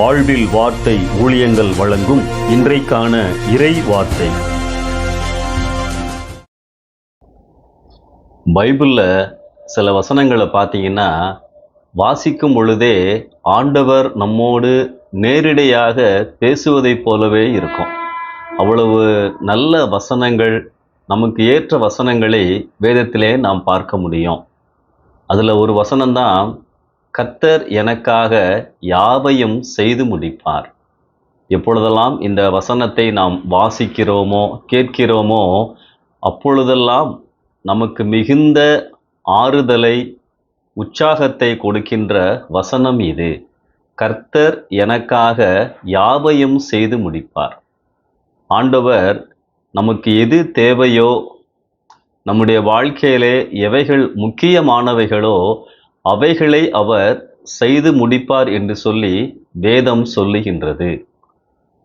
வாழ்வில் வார்த்தை ஊழியங்கள் வழங்கும் இன்றைக்கான இறை வார்த்தை. பைபிளில் சில வசனங்களை பார்த்தீங்கன்னா வாசிக்கும் பொழுதே ஆண்டவர் நம்மோடு நேரிடையாக பேசுவதைப் போலவே இருக்கும். அவ்வளவு நல்ல வசனங்கள் நமக்கு ஏற்ற வசனங்களை வேதத்திலே நாம் பார்க்க முடியும். அதில் ஒரு வசனம்தான் கர்த்தர் எனக்காக யாவையும் செய்து முடிப்பார். எப்பொழுதெல்லாம் இந்த வசனத்தை நாம் வாசிக்கிறோமோ கேட்கிறோமோ அப்பொழுதெல்லாம் நமக்கு மிகுந்த ஆறுதலை உற்சாகத்தை கொடுக்கின்ற வசனம் இது. கர்த்தர் எனக்காக யாவையும் செய்து முடிப்பார். ஆண்டவர் நமக்கு எது தேவையோ நம்முடைய வாழ்க்கையிலே எவைகள் முக்கியமானவைகளோ அவைகளை அவர் செய்து முடிப்பார் என்று சொல்லி வேதம் சொல்லுகின்றது.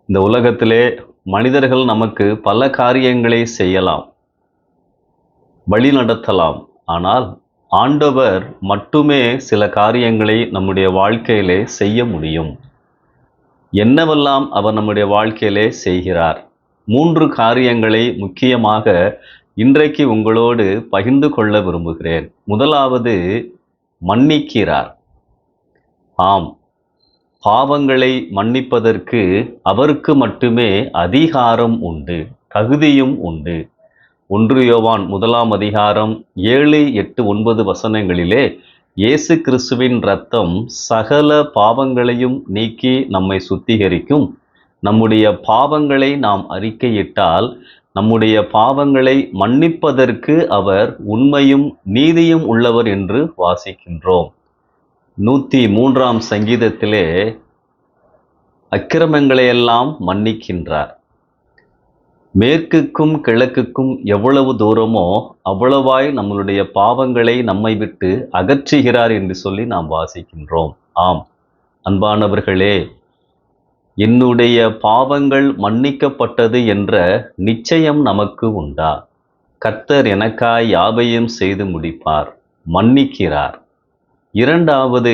இந்த உலகத்திலே மனிதர்கள் நமக்கு பல காரியங்களை செய்யலாம் வழி நடத்தலாம். ஆனால் ஆண்டவர் மட்டுமே சில காரியங்களை நம்முடைய வாழ்க்கையிலே செய்ய முடியும். என்னவெல்லாம் அவர் நம்முடைய வாழ்க்கையிலே செய்கிறார்? மூன்று காரியங்களை முக்கியமாக இன்றைக்கு உங்களோடு பகிர்ந்து கொள்ள விரும்புகிறேன். முதலாவது மன்னிக்கிறார். ஆம் பாவங்களை மன்னிப்பதற்கு அவருக்கு மட்டுமே அதிகாரம் உண்டு தகுதியும் உண்டு. ஒன்று யோவான் முதலாம் அதிகாரம் ஏழு எட்டு ஒன்பது வசனங்களிலே இயேசு கிறிஸ்துவின் இரத்தம் சகல பாவங்களையும் நீக்கி நம்மை சுத்திகரிக்கும். நம்முடைய பாவங்களை நாம் அறிக்கையிட்டால் நம்முடைய பாவங்களை மன்னிப்பதற்கு அவர் உண்மையும் நீதியும் உள்ளவர் என்று வாசிக்கின்றோம். நூற்றி மூன்றாம் சங்கீதத்திலே அக்கிரமங்களையெல்லாம் மன்னிக்கின்றார். மேற்குக்கும் கிழக்குக்கும் எவ்வளவு தூரமோ அவ்வளவாய் நம்மளுடைய பாவங்களை நம்மை விட்டு அகற்றுகிறார் என்று சொல்லி நாம் வாசிக்கின்றோம். ஆம். அன்பானவர்களே என்னுடைய பாவங்கள் மன்னிக்கப்பட்டது என்ற நிச்சயம் நமக்கு உண்டா? கர்த்தர் எனக்காய் யாவையும் செய்து முடிப்பார் மன்னிக்கிறார். இரண்டாவது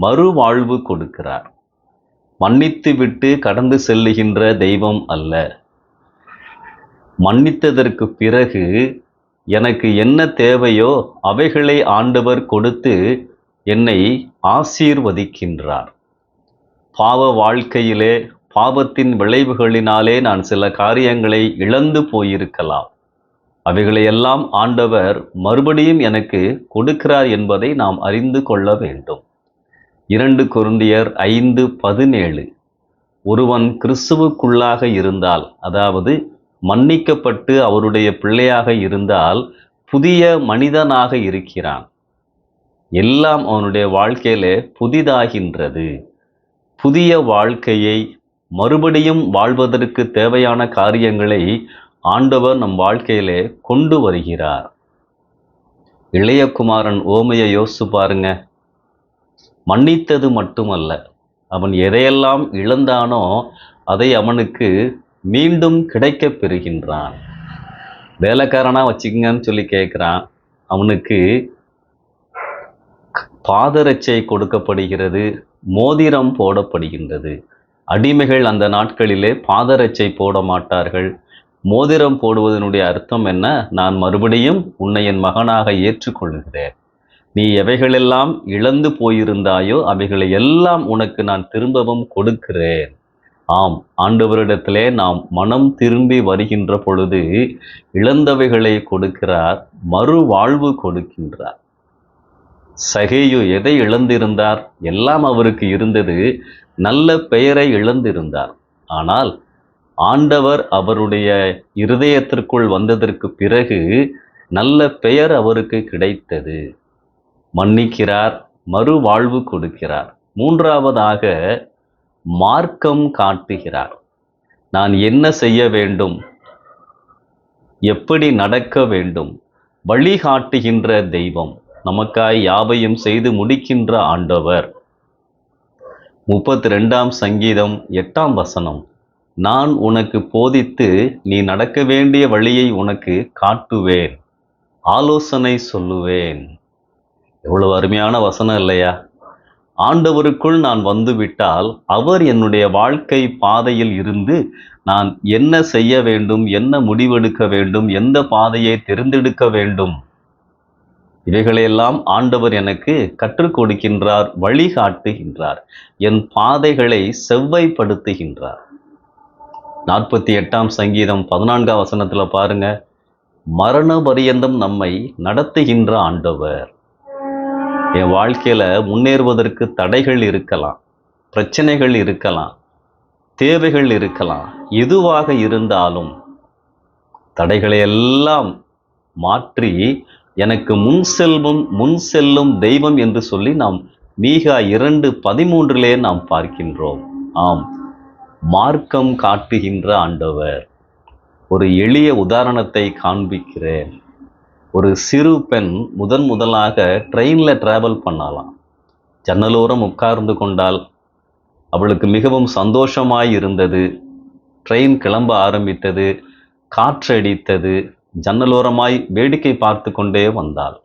மறுவாழ்வு கொடுக்கிறார். மன்னித்துவிட்டு கடந்து செல்லுகின்ற தெய்வம் அல்ல. மன்னித்ததற்கு பிறகு எனக்கு என்ன தேவையோ அவைகளை ஆண்டவர் கொடுத்து என்னை ஆசீர்வதிக்கின்றார். பாவ வாழ்க்கையிலே பாவத்தின் விளைவுகளினாலே நான் சில காரியங்களை இழந்து போயிருக்கலாம். அவைகளையெல்லாம் ஆண்டவர் மறுபடியும் எனக்கு கொடுக்கிறார் என்பதை நாம் அறிந்து கொள்ள வேண்டும். இரண்டு குருந்தியர் ஐந்து பதினேழு. ஒருவன் கிறிஸ்துவுக்குள்ளாக இருந்தால் அதாவது மன்னிக்கப்பட்டு அவருடைய பிள்ளையாக இருந்தால் புதிய மனிதனாக இருக்கிறான். எல்லாம் அவனுடைய வாழ்க்கையிலே புதிதாகின்றது. புதிய வாழ்க்கையை மறுபடியும் வாழ்வதற்கு தேவையான காரியங்களை ஆண்டவர் நம் வாழ்க்கையிலே கொண்டு வருகிறார். இளையகுமாரன் ஓமையை யோசிச்சு பாருங்க. மன்னித்தது மட்டுமல்ல அவன் எதையெல்லாம் இழந்தானோ அதை அவனுக்கு மீண்டும் கிடைக்கப் பெறுகின்றான். வேலைக்காரனாக வச்சுக்கங்கன்னு சொல்லி கேட்குறான் அவனுக்கு பாதரட்சை கொடுக்கப்படுகிறது. மோதிரம் போடப்படுகின்றது. அடிமைகள் அந்த நாட்களிலே பாதரச்சை போட மாட்டார்கள். மோதிரம் போடுவதனுடைய அர்த்தம் என்ன? நான் மறுபடியும் உன்னை என் மகனாக ஏற்றுக்கொள்கிறேன். நீ எவைகளெல்லாம் இழந்து போயிருந்தாயோ அவைகளை எல்லாம் உனக்கு நான் திரும்பவும் கொடுக்கிறேன். ஆம் ஆண்டவரிடத்திலே நாம் மனம் திரும்பி வருகின்ற பொழுது இழந்தவைகளை கொடுக்கிறார் மறுவாழ்வு கொடுக்கின்றார். சகேயு எதை இழந்திருந்தார்? எல்லாம் அவருக்கு இருந்தது. நல்ல பெயரை இழந்திருந்தார். ஆனால் ஆண்டவர் அவருடைய இருதயத்திற்குள் வந்ததற்கு பிறகு நல்ல பெயர் அவருக்கு கிடைத்தது. மன்னிக்கிறார் மறுவாழ்வு கொடுக்கிறார். மூன்றாவதாக மார்க்கம் காட்டுகிறார். நான் என்ன செய்ய வேண்டும்? எப்படி நடக்க வேண்டும்? வழிகாட்டுகின்ற தெய்வம். நமக்காய் யாவையும் செய்து முடிக்கின்ற ஆண்டவர். முப்பத்தி ரெண்டாம் சங்கீதம் எட்டாம் வசனம். நான் உனக்கு போதித்து நீ நடக்க வேண்டிய வழியை உனக்கு காட்டுவேன். ஆலோசனை சொல்லுவேன். எவ்வளவு அருமையான வசனம் இல்லையா? ஆண்டவருக்குள் நான் வந்துவிட்டால் அவர் என்னுடைய வாழ்க்கை பாதையில் இருந்து நான் என்ன செய்ய வேண்டும் என்ன முடிவெடுக்க வேண்டும் எந்த பாதையை தேர்ந்தெடுக்க வேண்டும்? இவைகளையெல்லாம் ஆண்டவர் எனக்கு கற்றுக் கொடுக்கின்றார் வழிகாட்டுகின்றார். என் பாதைகளை செவ்வைப்படுத்துகின்றார் நாற்பத்தி எட்டாம் சங்கீதம் பதினான்காம் வசனத்தில் பாருங்க மரண பரியந்தம் நம்மை நடத்துகின்ற ஆண்டவர். என் வாழ்க்கையில முன்னேறுவதற்கு தடைகள் இருக்கலாம் பிரச்சனைகள் இருக்கலாம் தேவைகள் இருக்கலாம் எதுவாக இருந்தாலும் தடைகளை எல்லாம் மாற்றி எனக்கு முன் செல்வம் முன் செல்லும் தெய்வம் என்று சொல்லி நாம் மீகா இரண்டு பதிமூன்றிலே நாம் பார்க்கின்றோம். ஆம் மார்க்கம் காட்டுகின்ற ஆண்டவர். ஒரு எளிய உதாரணத்தை காண்பிக்கிறேன். ஒரு சிறு பெண் முதன் முதலாக ட்ரெயினில் டிராவல் பண்ணலாம். ஜன்னலோரம் உட்கார்ந்து கொண்டால் அவளுக்கு மிகவும் சந்தோஷமாய் இருந்தது. ட்ரெயின் கிளம்ப ஆரம்பித்தது. காற்றடித்தது. ஜன்னலோரமாய் வேடிக்கை பார்த்து கொண்டே வந்தாள்.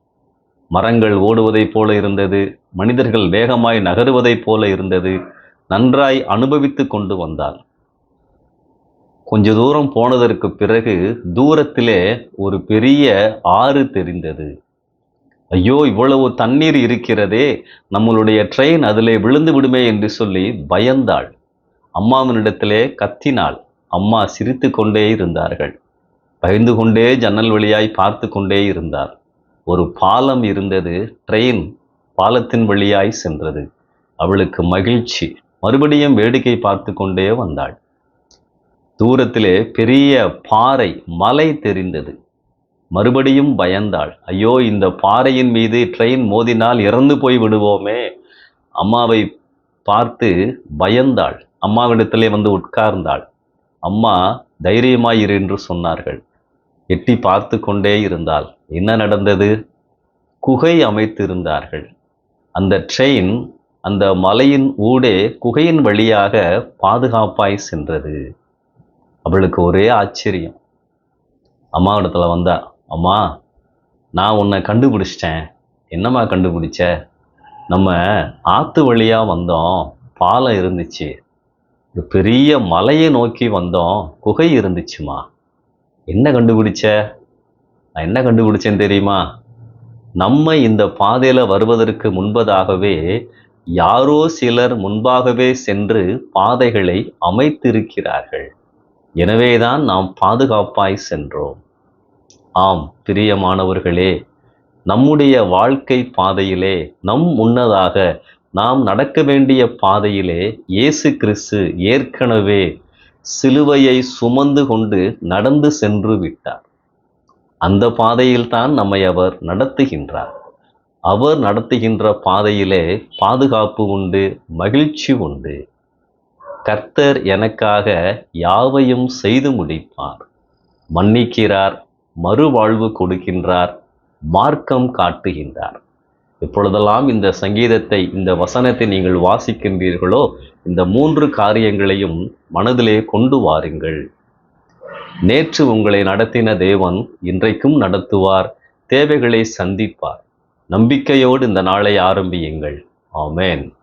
மரங்கள் ஓடுவதைப் போல இருந்தது மனிதர்கள் வேகமாய் நகருவதைப் போல இருந்தது நன்றாய் அனுபவித்து கொண்டு வந்தாள். கொஞ்ச தூரம் போனதற்கு பிறகு தூரத்திலே ஒரு பெரிய ஆறு தெரிந்தது. ஐயோ இவ்வளவு தண்ணீர் இருக்கிறதே நம்மளுடைய ட்ரெயின் அதிலே விழுந்து விடுமே என்று சொல்லி பயந்தாள். அம்மாவினிடத்திலே கத்தினாள். அம்மா சிரித்து கொண்டே இருந்தார்கள். பயந்து கொண்டே ஜன்னல் வழியாய் பார்த்து கொண்டே இருந்தார். ஒரு பாலம் இருந்தது ட்ரெயின் பாலத்தின் வழியாய் சென்றது. அவளுக்கு மகிழ்ச்சி. மறுபடியும் வேடிக்கை பார்த்து கொண்டே வந்தாள். தூரத்திலே பெரிய பாறை மலை தெரிந்தது. மறுபடியும் பயந்தாள். ஐயோ இந்த பாறையின் மீது ட்ரெயின் மோதினால் இறந்து போய் விடுவோமே. அம்மாவை பார்த்து பயந்தாள். அம்மாவிடத்திலே வந்து உட்கார்ந்தாள். அம்மா தைரியமாயிரு என்று சொன்னார்கள். எட்டி பார்த்து கொண்டே இருந்தால் என்ன நடந்தது? குகை அமைத்திருந்தார்கள். அந்த ட்ரெயின் அந்த மலையின் ஊடே குகையின் வழியாக பாதுகாப்பாய் சென்றது. அவளுக்கு ஒரே ஆச்சரியம். அம்மாவிடத்துல வந்தா அம்மா நான் உன்னை கண்டுபிடிச்சிட்டேன். என்னம்மா கண்டுபிடிச்ச? நம்ம ஆத்து வழியாக வந்தோம். பாலம் இருந்துச்சு. ஒரு பெரிய மலையை நோக்கி வந்தோம். குகை இருந்துச்சுமா? என்ன கண்டுபிடிச்ச? நான் என்ன கண்டுபிடிச்சேன்னு தெரியுமா? நம்ம இந்த பாதையில் வருவதற்கு முன்பதாகவே யாரோ சிலர் முன்பாகவே சென்று பாதைகளை அமைத்திருக்கிறார்கள். எனவேதான் நாம் பாதுகாப்பாய் சென்றோம். ஆம் பிரியமானவர்களே நம்முடைய வாழ்க்கை பாதையிலே நம் முன்னதாக நாம் நடக்க வேண்டிய பாதையிலே இயேசு கிறிஸ்து ஏற்கனவே சிலுவையை சுமந்து கொண்டு நடந்து சென்று விட்டார். அந்த பாதையில் தான் நம்மை அவர் நடத்துகின்றார். அவர் நடத்துகின்ற பாதையிலே பாதுகாப்பு உண்டு மகிழ்ச்சி உண்டு. கர்த்தர் எனக்காக யாவையும் செய்து முடிப்பார். மன்னிக்கிறார் மறுவாழ்வு கொடுக்கின்றார் மார்க்கம் காட்டுகின்றார். எப்பொழுதெல்லாம் இந்த சங்கீதத்தை இந்த வசனத்தை நீங்கள் வாசிக்கின்றீர்களோ இந்த மூன்று காரியங்களையும் மனதிலே கொண்டு வாருங்கள். நேற்று உங்களை நடத்தின தேவன் இன்றைக்கும் நடத்துவார் தேவைகளை சந்திப்பார். நம்பிக்கையோடு இந்த நாளை ஆரம்பியுங்கள். ஆமேன்.